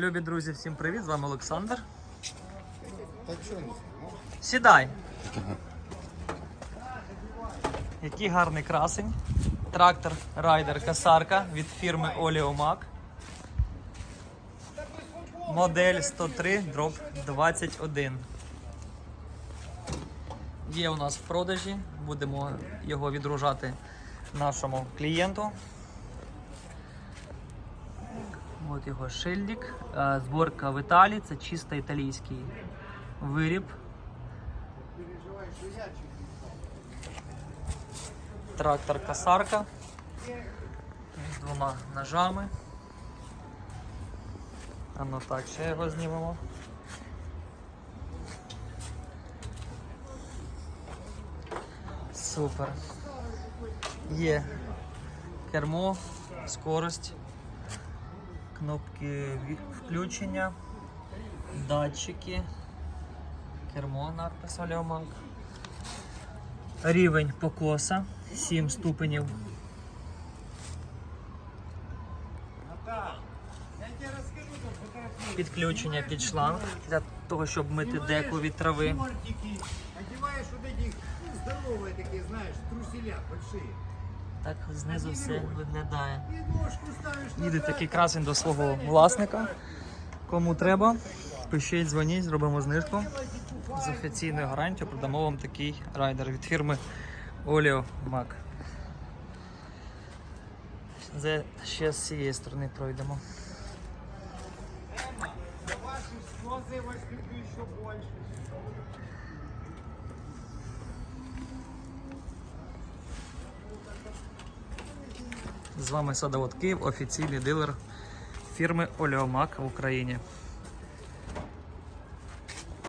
Любі друзі, всім привіт! З вами Олександр. Сідай. Який гарний красень. Трактор Райдер Касарка від фірми Оліомак. Модель 103 дроб 21. Є у нас в продажі. Будемо його відгружати нашому клієнту. От його шильдик. Е, Зборка в Італії. Це чисто італійський виріб. Трактор касарка з двома ножами. А ну так, ще його знімемо. Супер. Є кермо, скорость, кнопки включення, датчики, кермо надпис Олеомак. Рівень покоса 7 ступенів. Підключення під шланг для того, щоб мити деку від трави. Вот эти здоровые такие, знаешь, труселя большие. Так знизу все виглядає. Їде такий красень до свого власника. Кому треба, пишіть, дзвоніть, зробимо знижку. З офіційною гарантією продамо вам такий райдер від фірми Oleo Mac. Це ще з цієї сторони пройдемо. ваши слезы вас люблю еще больше. З вами Садовод Київ, офіційний дилер фірми Олеомак в Україні.